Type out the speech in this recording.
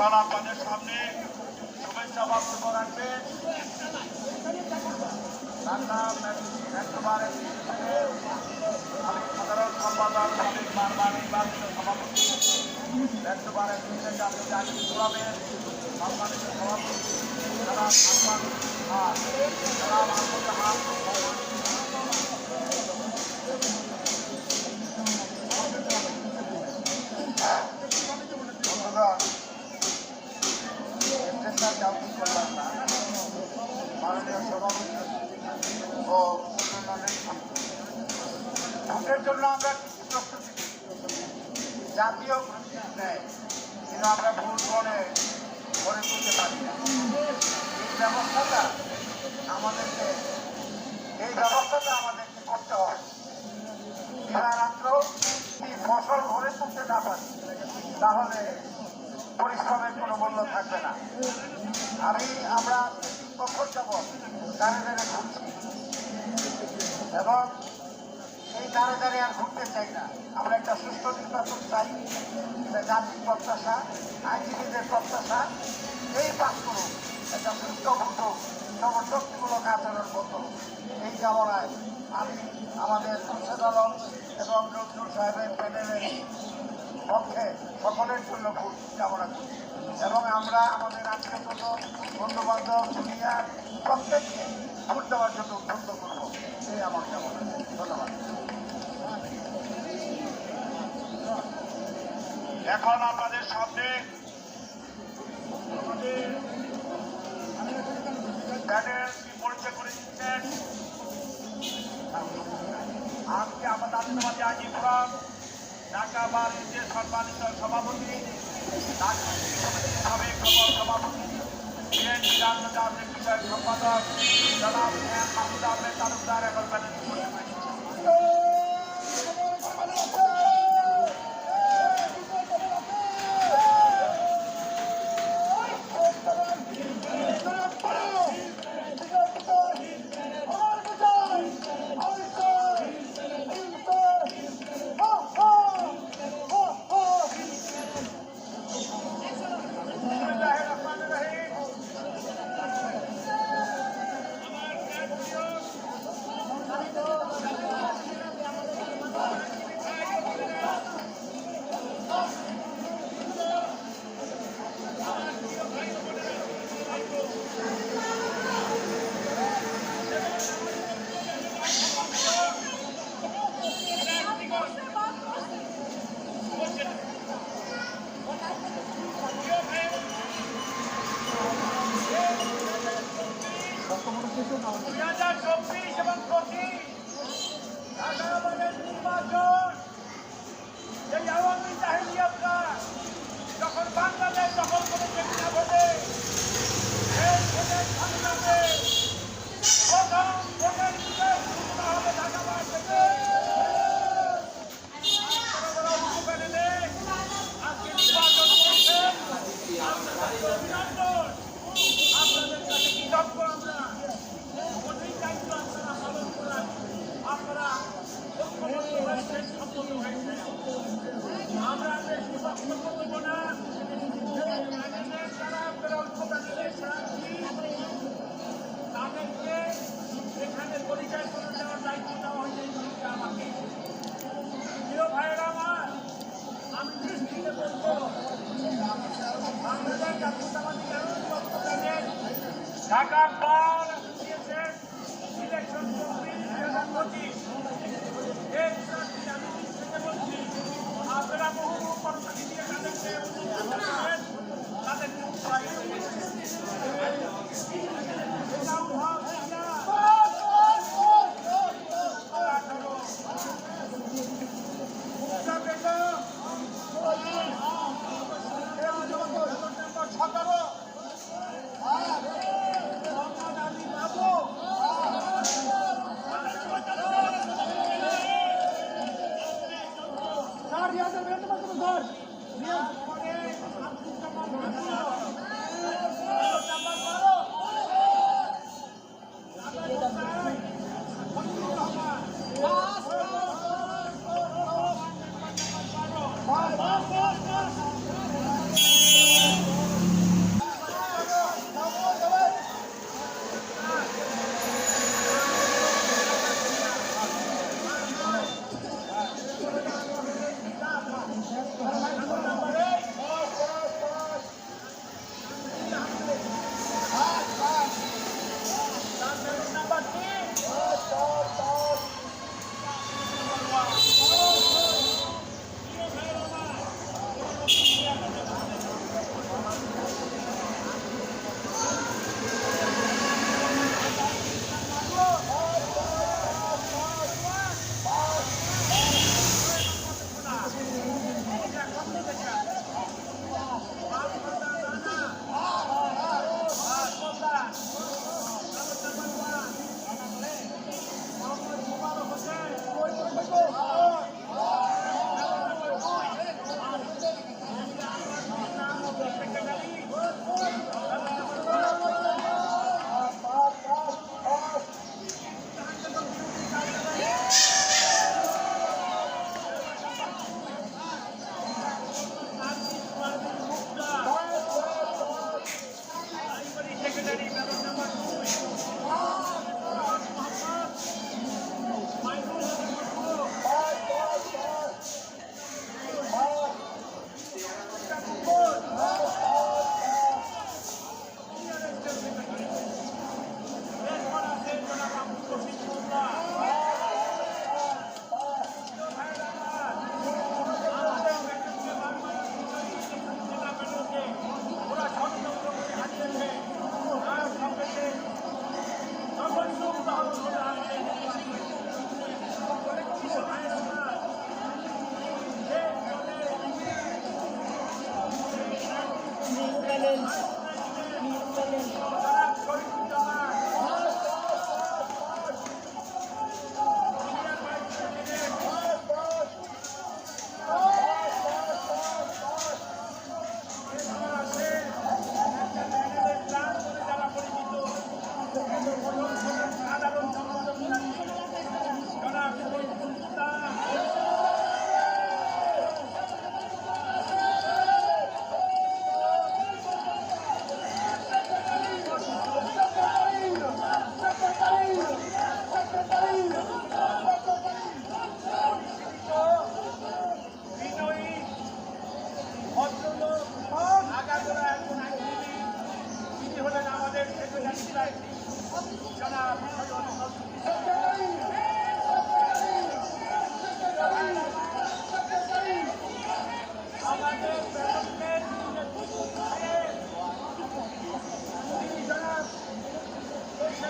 এখন আপনাদের সামনে শুভেচ্ছা বক্তব্য মেট্রোবার আমি সাধারণ সম্পাদক সাবেক বারবার নির্বাচিত সভাপতি। মেট্রোবার জাতীয় জাতীয় ক্লাবের সম্মানিত সভাপতি। যারা ভোটের জন্য আমরা কিছু প্রস্তুতি। জাতীয় প্রস্তুতি নেয়, কিন্তু আমরা ভুল করে গড়ে তুলতে পারি না। এই ব্যবস্থাটা আমাদেরকে, এই ব্যবস্থাটা আমাদেরকে করতে হয়। দিবারাত্র এই ফসল ঘরে তুলতে না পারি, তাহলে পরিশ্রমের কোনো মূল্য থাকবে না। আমি, আমরা কখন যাব দাঁড়িয়ে ঘুরছি। এবং দাঁড়িয়ে দাঁড়িয়ে আর ঘুরতে চাই না। আমরা একটা সুস্থ নির্বাচন চাই। এটা জাতির প্রত্যাশা, আইনজীবীদের প্রত্যাশা। এই পাশ করুন একটা সুস্থ ভোট সর্বশক্তিমূলক আচরণ করত এই কামনায় আমি আমাদের আলম এবং নজরুল সাহেবের প্যানেলের পক্ষে সকলের জন্য কামনা করি। এবং আমরা আমাদের আত্মীয় বন্ধু বান্ধব দুনিয়ার প্রত্যেককে ভোট দেওয়ার জন্য উদ্বুদ্ধ করব। এই আমার কামনা। ধন্যবাদ। এখন আপনাদের সামনে পরিচয় করে দিচ্ছেন। আজকে আদিবাসী আজিম ফোরাম ঢাকা বার যে সম্মানিত সভাপতি সভাপতি বিএনপি সম্পাদক, জনাব মাহমুদ আহমেদ তালুকদার এখন ঢাকার আন্দোলন সংগ্রাম